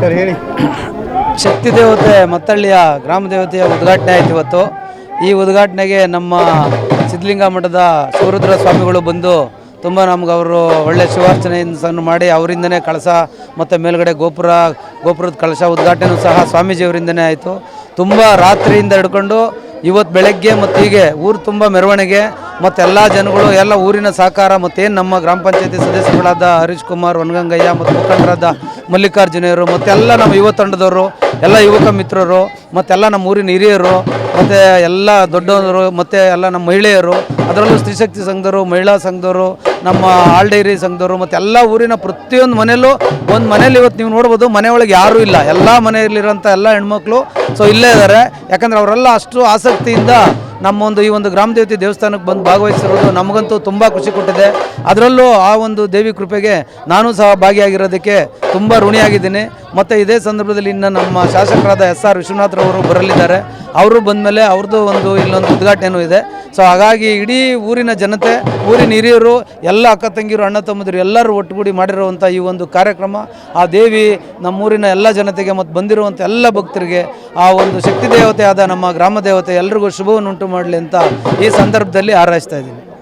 Sir, ಹೇಳಿ. ಶಕ್ತಿ ದೇವತೆ ಮತ್ತಳ್ಳಿಯ ಗ್ರಾಮ ದೇವತೆಯ ಉದ್ಘಾಟನೆ ಆಯಿತು ಇವತ್ತು. ಈ ಉದ್ಘಾಟನೆಗೆ ನಮ್ಮ ಸಿದ್ಧಲಿಂಗ ಮಠದ ಶಿವರುದ್ರ ಸ್ವಾಮಿಗಳು ಬಂದು ತುಂಬ ನಮ್ಗೆ ಅವರು ಒಳ್ಳೆ ಶಿವಾರ್ಚನೆಯನ್ನು ಮಾಡಿ ಅವರಿಂದನೇ ಕಳಸ ಮತ್ತು ಮೇಲುಗಡೆ ಗೋಪುರ, ಗೋಪುರದ ಕಳಶ ಉದ್ಘಾಟನೆಯೂ ಸಹ ಸ್ವಾಮೀಜಿಯವರಿಂದನೇ ಆಯಿತು. ತುಂಬ ರಾತ್ರಿಯಿಂದ ಹಿಡ್ಕೊಂಡು ಇವತ್ತು ಬೆಳಗ್ಗೆ ಮತ್ತು ಹೀಗೆ ಊರು ತುಂಬ ಮೆರವಣಿಗೆ ಮತ್ತು ಎಲ್ಲ ಜನಗಳು, ಎಲ್ಲ ಊರಿನ ಸಹಕಾರ ಮತ್ತೇನು ನಮ್ಮ ಗ್ರಾಮ ಪಂಚಾಯತಿ ಸದಸ್ಯರುಗಳಾದ ಹರೀಶ್ ಕುಮಾರ್ ವನಗಂಗಯ್ಯ ಮತ್ತು ಮುಖಂಡರಾದ ಮಲ್ಲಿಕಾರ್ಜುನಯ್ಯರು ಮತ್ತೆಲ್ಲ ನಮ್ಮ ಯುವ ತಂಡದವರು, ಎಲ್ಲ ಯುವಕ ಮಿತ್ರರು ಮತ್ತೆಲ್ಲ ನಮ್ಮ ಊರಿನ ಹಿರಿಯರು, ಮತ್ತು ಎಲ್ಲ ದೊಡ್ಡವರು, ಮತ್ತು ಎಲ್ಲ ನಮ್ಮ ಮಹಿಳೆಯರು, ಅದರಲ್ಲೂ ಸ್ತ್ರೀಶಕ್ತಿ ಸಂಘದವರು, ಮಹಿಳಾ ಸಂಘದವರು, ನಮ್ಮ ಆಲ್ ಡೈರಿ ಸಂಘದವರು, ಮತ್ತು ಎಲ್ಲ ಊರಿನ ಪ್ರತಿಯೊಂದು ಮನೆಯಲ್ಲೂ ಒಂದು ಮನೇಲಿ ಇವತ್ತು ನೀವು ನೋಡ್ಬೋದು ಮನೆಯೊಳಗೆ ಯಾರೂ ಇಲ್ಲ. ಎಲ್ಲ ಮನೆಯಲ್ಲಿರೋಂಥ ಎಲ್ಲ ಹೆಣ್ಮಕ್ಳು ಸೊ ಇಲ್ಲೇ ಇದ್ದಾರೆ ಯಾಕಂದರೆ ಅವರೆಲ್ಲ ಅಷ್ಟು ಆಸಕ್ತಿಯಿಂದ ನಮ್ಮ ಒಂದು ಈ ಒಂದು ಗ್ರಾಮ ದೇವತೆ ದೇವಸ್ಥಾನಕ್ಕೆ ಬಂದು ಭಾಗವಹಿಸಿರೋದು ನಮಗಂತೂ ತುಂಬ ಖುಷಿ ಕೊಟ್ಟಿದೆ. ಅದರಲ್ಲೂ ಆ ಒಂದು ದೇವಿ ಕೃಪೆಗೆ ನಾನು ಸಹ ಭಾಗಿಯಾಗಿರೋದಕ್ಕೆ ತುಂಬ ಋಣಿಯಾಗಿದ್ದೀನಿ. ಮತ್ತು ಇದೇ ಸಂದರ್ಭದಲ್ಲಿ ಇನ್ನು ನಮ್ಮ ಶಾಸಕರಾದ ಎಸ್ ಆರ್ ವಿಶ್ವನಾಥ್ರವರು ಬರಲಿದ್ದಾರೆ. ಅವರು ಬಂದಮೇಲೆ ಅವ್ರದ್ದು ಒಂದು ಇಲ್ಲೊಂದು ಉದ್ಘಾಟನೆಯೂ ಇದೆ. ಸೊ ಹಾಗಾಗಿ ಇಡೀ ಊರಿನ ಜನತೆ, ಊರಿನ ಹಿರಿಯರು, ಎಲ್ಲ ಅಕ್ಕ ತಂಗಿರು ಅಣ್ಣ ತಮ್ಮದಿರು ಎಲ್ಲರೂ ಒಟ್ಟುಗೂಡಿ ಮಾಡಿರುವಂಥ ಈ ಒಂದು ಕಾರ್ಯಕ್ರಮ, ಆ ದೇವಿ ನಮ್ಮೂರಿನ ಎಲ್ಲ ಜನತೆಗೆ ಮತ್ತು ಬಂದಿರುವಂಥ ಎಲ್ಲ ಭಕ್ತರಿಗೆ ಆ ಒಂದು ಶಕ್ತಿ ದೇವತೆ ಆದ ನಮ್ಮ ಗ್ರಾಮ ದೇವತೆ ಎಲ್ರಿಗೂ ಶುಭವನ್ನು ಉಂಟು ಮಾಡಲಿ ಅಂತ ಈ ಸಂದರ್ಭದಲ್ಲಿ ಹಾರೈಸ್ತಾ ಇದ್ದೀನಿ.